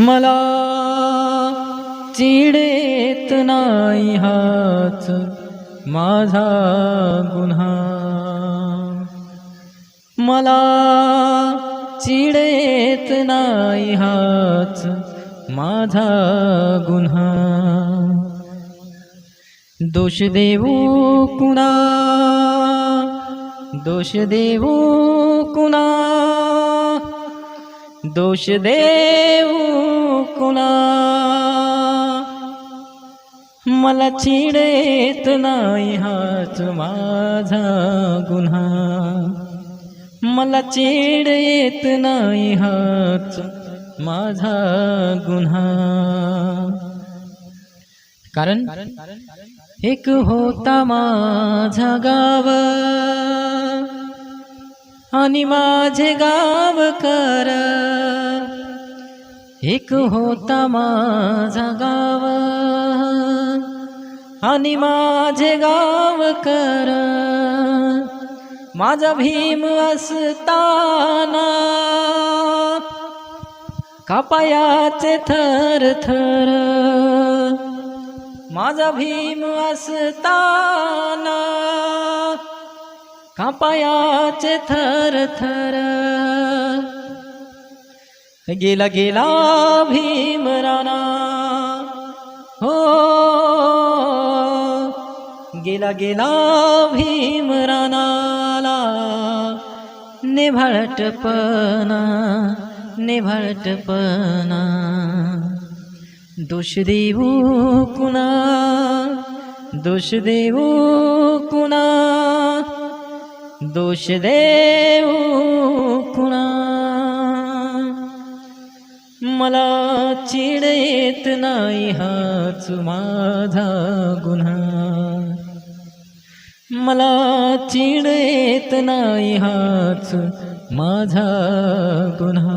मला चिडेत नाही हाच माझा गुन्हा. मला चिडेत नाही हाच माझा गुन्हा. दोष देऊ कुणा दोष देऊ कुणा दोष देऊ कुणा मला चिडेत नाही हाच माझा गुन्हा. मला चिड येत नाही हाच माझा गुन्हा. कारण एक होता माझा गाव. आणि माझे गाव कर. एक होता माझा गाव. आणि माझे गाव कर. माझा भीम असताना कापायाचे थर थर. माझा भीम असताना कापायाचे थर थर. गेला गेला भीमराना हो. गेला गेला भीम राणाला. निभाळटपणा निभाळटपणा. दोष देऊ कुणा? दोष देऊ कुणा? दोष देऊ कुणा? मला चिड येत नाही हाच माझा गुन्हा. मला चिड येत नाही हाच माझा गुन्हा.